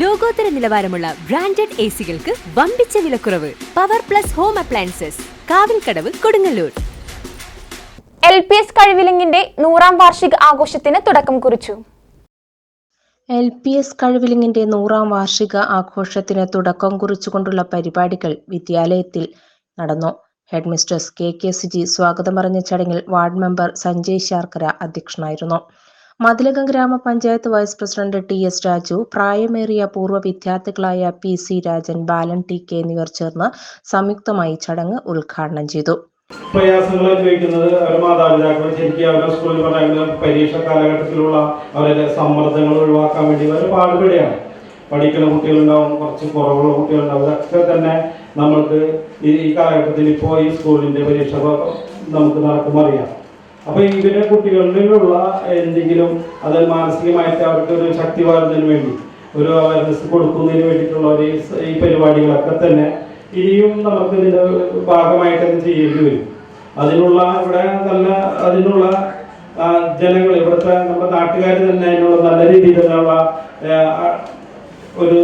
ലോകോത്തര നിലവാരമുള്ള branded A സികൾക്ക് വമ്പിച്ച വിലക്കുറവ് power plus home appliances Kavilkadavu Kodungallur. L P S കഴിവിലിങ്ങിന്റെ നൂറാം വാർഷിക ആഘോഷത്തിന് തുടക്കം കുറിച്ചു. എൽ പി എസ് കഴിവിലിങ്ങിന്റെ നൂറാം വാർഷിക ആഘോഷത്തിന് തുടക്കം കുറിച്ചുകൊണ്ടുള്ള പരിപാടികൾ വിദ്യാലയത്തിൽ നടന്നു. ഹെഡ്മിസ്ട്രസ് കെ കെ സിജി സ്വാഗതം പറഞ്ഞ ചടങ്ങിൽ വാർഡ് മെമ്പർ സഞ്ജയ് ശാർക്കര അധ്യക്ഷനായിരുന്നു. മതിലകം ഗ്രാമപഞ്ചായത്ത് vice president T S Raju പ്രായമേറിയ പൂർവ വിദ്യാർത്ഥികളായ P C Rajan Balan T K എന്നിവർ ചേർന്ന് സംയുക്തമായി ചടങ്ങ് ഉദ്ഘാടനം ചെയ്തു. പ്രയാസങ്ങൾ അനുഭവിക്കുന്നത് അവരുടെ മാതാപിതാക്കൾ. ശരിക്കും അവരുടെ സ്കൂളിൽ പറയുന്ന പരീക്ഷ കാലഘട്ടത്തിലുള്ള അവരുടെ സമ്മർദ്ദങ്ങൾ ഒഴിവാക്കാൻ വേണ്ടി അവർ പാടുപെടുകയാണ്. പഠിക്കുന്ന കുട്ടികളുണ്ടാവും കുറച്ച് കുറവുള്ള കുട്ടികളുണ്ടാവും. അതൊക്കെ തന്നെ നമ്മൾക്ക് ഈ കാലഘട്ടത്തിൽ ഇപ്പോൾ ഈ സ്കൂളിന്റെ പരീക്ഷ നമുക്ക് നടക്കും അറിയാം. അപ്പോൾ ഇങ്ങനെ കുട്ടികളിലുള്ള എന്തെങ്കിലും അത് മാനസികമായിട്ട് അവർക്ക് ഒരു ശക്തി പകരുന്നതിന് വേണ്ടി ഒരു അവയർനെസ് കൊടുക്കുന്നതിന് വേണ്ടിയിട്ടുള്ള ഒരു ഈ പരിപാടികളൊക്കെ തന്നെ ഇനിയും നമുക്ക് ഇതിന്റെ ഭാഗമായിട്ട് ചെയ്യേണ്ടി വരും. അതിനുള്ള ഇവിടെ നല്ല അതിനുള്ള ജനങ്ങൾ ഇവിടുത്തെ നമ്മുടെ നാട്ടുകാർ തന്നെ അതിനുള്ള നല്ല രീതിയിലുള്ള ഒരു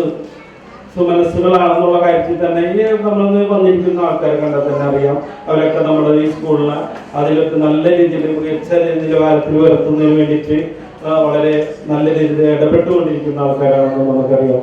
സുമനസ്സുകളാണെന്നുള്ള കാര്യത്തിൽ തന്നെ ഈ നമ്മൾ വന്നിരിക്കുന്ന ആൾക്കാരെ കണ്ടാൽ തന്നെ അറിയാം. അവരൊക്കെ നമ്മുടെ ഈ സ്കൂളിന് അതിലൊക്കെ നല്ല രീതിയിൽ മികച്ച നിലവാരത്തിൽ വരുത്തുന്നതിന് വേണ്ടിയിട്ട് വളരെ നല്ല രീതിയിൽ ഇടപെട്ടുകൊണ്ടിരിക്കുന്ന ആൾക്കാരാണെന്ന് നമുക്കറിയാം.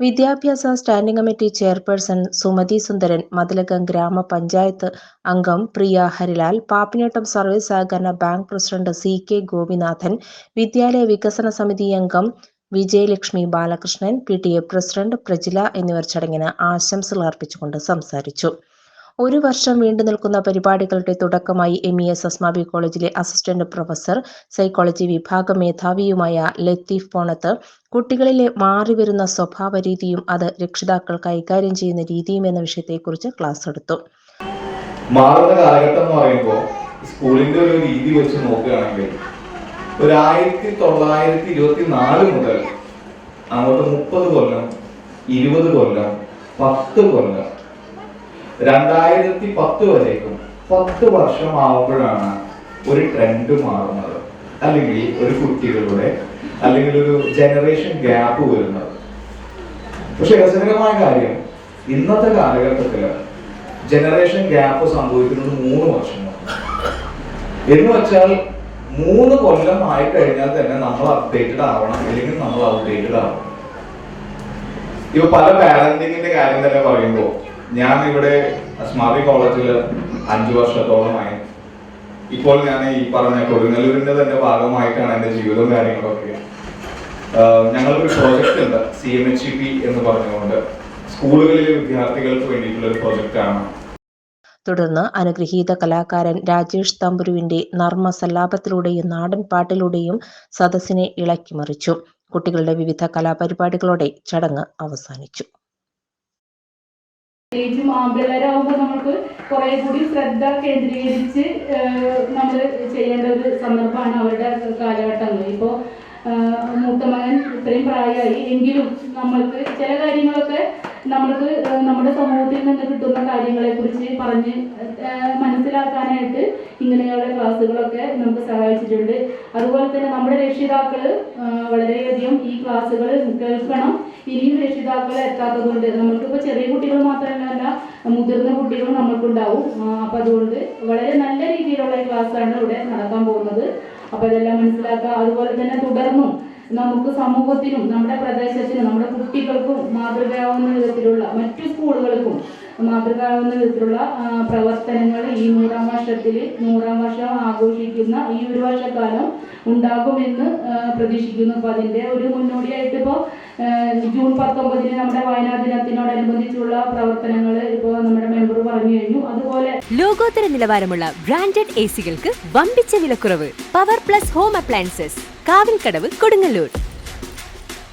വിദ്യാഭ്യാസ standing committee chairperson Sumathi Sundaran Mathilakam ഗ്രാമപഞ്ചായത്ത് അംഗം പ്രിയ ഹരിലാൽ പാപ്പിനോട്ടം സർവീസ് സഹകരണ bank president C K Gopinathan വിദ്യാലയ വികസന സമിതി അംഗം Vijayalakshmi Balakrishnan P. T. A. President Prajila എന്നിവർ ചടങ്ങിന് ആശംസകൾ അർപ്പിച്ചുകൊണ്ട് സംസാരിച്ചു. ഒരു വർഷം വീണ്ടു നിൽക്കുന്ന പരിപാടികളുടെ തുടക്കമായി എം ഇ എസ് അസ്മാബി കോളേജിലെ അസിസ്റ്റന്റ് പ്രൊഫസർ സൈക്കോളജി വിഭാഗ മേധാവിയുമായ ലത്തീഫ് പോണത്ത് കുട്ടികളിലെ മാറിവരുന്ന സ്വഭാവ രീതിയും അത് രക്ഷിതാക്കൾ കൈകാര്യം ചെയ്യുന്ന രീതിയും എന്ന വിഷയത്തെക്കുറിച്ച് ക്ലാസ് എടുത്തു. മാറുന്ന കാലഘട്ടം എന്ന് പറയുമ്പോൾ സ്കൂളിന്റെ ഒരു രീതി വെച്ച് നോക്കുകയാണെങ്കിൽ ഒരു ആയിരത്തി തൊള്ളായിരത്തി ഇരുപത്തി നാല് മുതൽ അങ്ങോട്ട് മുപ്പത് കൊല്ലം ഇരുപത് കൊല്ലം പത്ത് കൊല്ലം. രണ്ടായിരത്തി പത്ത് വരേക്കും പത്ത് വർഷം ആവുമ്പോഴാണ് ഒരു ട്രെൻഡ് മാറുന്നത്. അല്ലെങ്കിൽ ഒരു കുട്ടികളുടെ അല്ലെങ്കിൽ ഒരു ജനറേഷൻ ഗ്യാപ്പ് വരുന്നത്. പക്ഷെ രസകരമായ കാര്യം ഇന്നത്തെ കാലഘട്ടത്തിൽ ജനറേഷൻ ഗ്യാപ്പ് സംഭവിക്കുന്നത് മൂന്ന് വർഷമാണ്. എന്ന് വെച്ചാൽ മൂന്ന് കൊല്ലം ആയി കഴിഞ്ഞാൽ തന്നെ നമ്മൾ അപ്ഡേറ്റഡ് ആവണം അല്ലെങ്കിൽ നമ്മൾ അപ്ഡേറ്റഡ് ആവണം. ഇപ്പൊ പല പാരന്റിങ്ങിന്റെ കാര്യം തന്നെ പറയുമ്പോൾ ഞാൻ ഇവിടെ സ്മാർട്ടി കോളേജിൽ അഞ്ചു വർഷത്തോളമായി. ഇപ്പോൾ ഞാൻ ഈ പറഞ്ഞ കൊടുങ്ങല്ലൂരിന്റെ തന്നെ ഭാഗമായിട്ടാണ് എന്റെ ജീവിതവും കാര്യങ്ങളൊക്കെ. ഞങ്ങൾക്ക് ഞങ്ങൾക്കൊരു പ്രോജക്റ്റ് ഉണ്ട് സി എം എച്ച് പി എന്ന് പറഞ്ഞുകൊണ്ട്. സ്കൂളുകളിലെ വിദ്യാർത്ഥികൾക്ക് വേണ്ടിയിട്ടുള്ള ഒരു പ്രോജക്റ്റ് ആണ്. തുടർന്ന് അനുഗ്രഹീത കലാകാരൻ രാജേഷ് തമ്പുരുവിന്റെ നർമ്മസല്ലാപത്തിലൂടെയും നാടൻ പാട്ടിലൂടെയും സദസ്സിനെ ഇളക്കിമറിച്ചു കുട്ടികളുടെ വിവിധ കലാപരിപാടികളോടെ ചടങ്ങ് അവസാനിച്ചു. പ്രത്യേകിച്ചും ആൺപിള്ളേരാകുമ്പോൾ നമുക്ക് കുറെ കൂടി ശ്രദ്ധ കേന്ദ്രീകരിച്ച് നമ്മൾ ചെയ്യേണ്ട ഒരു സന്ദർഭമാണ് അവരുടെ കാലഘട്ടങ്ങൾ. ഇപ്പോൾ മൂത്ത മകൻ ഇത്രയും പ്രായമായി എങ്കിലും നമ്മൾക്ക് ചില കാര്യങ്ങളൊക്കെ നമ്മൾക്ക് നമ്മുടെ സമൂഹത്തിൽ നിന്ന് കിട്ടുന്ന കാര്യങ്ങളെക്കുറിച്ച് പറഞ്ഞ് മനസ്സിലാക്കാനായിട്ട് ഇങ്ങനെയുള്ള ക്ലാസ്സുകളൊക്കെ നമുക്ക് സഹായിച്ചിട്ടുണ്ട്. അതുപോലെ തന്നെ നമ്മുടെ രക്ഷിതാക്കൾ വളരെയധികം ഈ ക്ലാസ്സുകൾ കേൾക്കണം. ഇനിയും രക്ഷിതാക്കൾ എത്താത്തതുകൊണ്ട് നമ്മൾക്കിപ്പോൾ ചെറിയ കുട്ടികൾ മാത്രമല്ല മുതിർന്ന കുട്ടികളും നമ്മൾക്കുണ്ടാവും. അപ്പം അതുകൊണ്ട് വളരെ നല്ല രീതിയിലുള്ള ക്ലാസ്സാണ് ഇവിടെ നടക്കാൻ പോകുന്നത്. അപ്പോൾ ഇതെല്ലാം മനസ്സിലാക്കുക. അതുപോലെ തന്നെ തുടർന്നും നമുക്ക് സമൂഹത്തിനും നമ്മുടെ പ്രദേശത്തിനും നമ്മുടെ കുട്ടികൾക്കും മാതൃകയാവുന്ന വിധത്തിലുള്ള മറ്റു സ്കൂളുകൾക്കും മാതൃകയാവുന്ന വിധത്തിലുള്ള പ്രവർത്തനങ്ങൾ ഈ നൂറാം വർഷത്തിൽ നൂറാം വർഷം ആഘോഷിക്കുന്ന ഈ ഒരു വർഷക്കാലം ഉണ്ടാകുമെന്ന് പ്രതീക്ഷിക്കുന്നു. അപ്പോൾ അതിന്റെ ഒരു മുന്നോടിയായിട്ട് ഇപ്പോൾ ജൂൺ പത്തൊമ്പതിന് നമ്മുടെ വയനാട് ദിനത്തിനോടനുബന്ധിച്ചുള്ള പ്രവർത്തനങ്ങൾ ഇപ്പോൾ നമ്മുടെ മെമ്പർ പറഞ്ഞു കഴിഞ്ഞു. അതുപോലെ ലോകോത്തര നിലവാരമുള്ള ബ്രാൻഡഡ് എ സികൾക്ക് വമ്പിച്ച വിലക്കുറവ്. Power plus home appliances. Kavilkadavu Kodungallur.